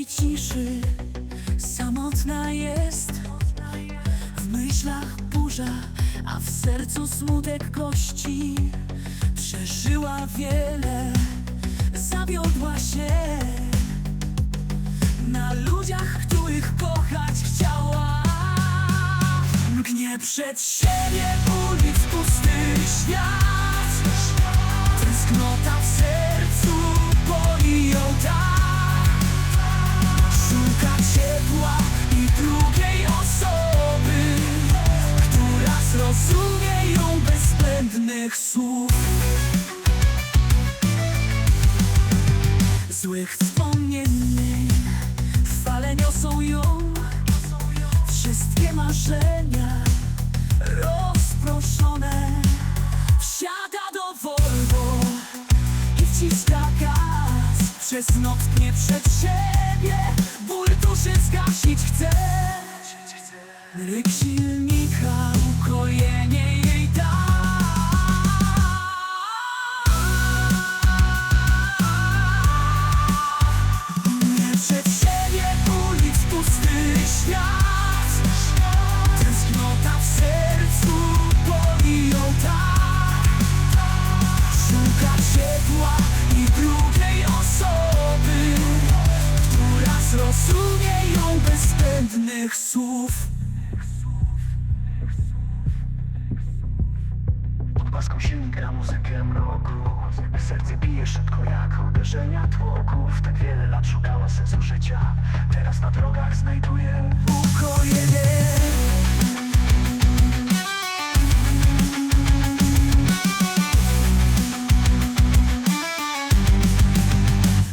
nocnej ciszy. Samotna jest W myślach burza A w sercu smutek gości. Przeżyła wiele Zawiodła się. Na ludziach, których kochać chciała. Mgnie przed siebie ulic pusty świat zbędnych słów. Złych wspomnień Fale niosą ją. Wszystkie marzenia Rozproszone Wsiada do Volvo I wciska gaz Przez noc pnie przed siebie. Ból duszy zgasić chce. Ryk silnika bez zbędnych słów. Pod paską sięga muzykę mroku. Serce bije szybko jak uderzenia tłoków. Tak wiele lat szukała sensu życia. Teraz na drogach znajduje ukojenie.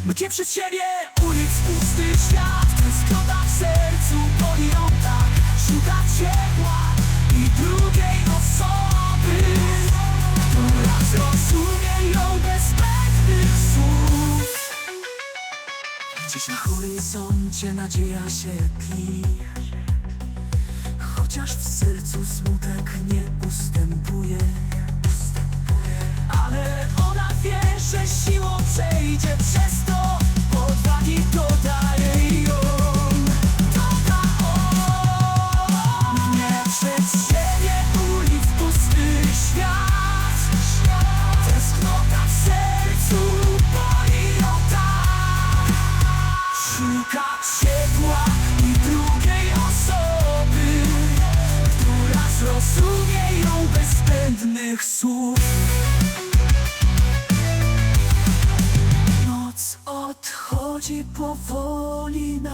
Gdzie przed siebie ulic pusty świat. Tęsknota w sercu Gdzieś na horyzoncie nadzieja się tli Chociaż w sercu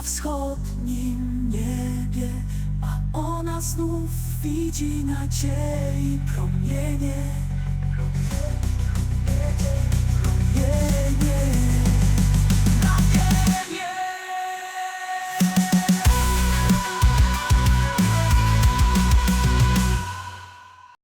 wschodnim niebie A ona znów widzi nadziei promienie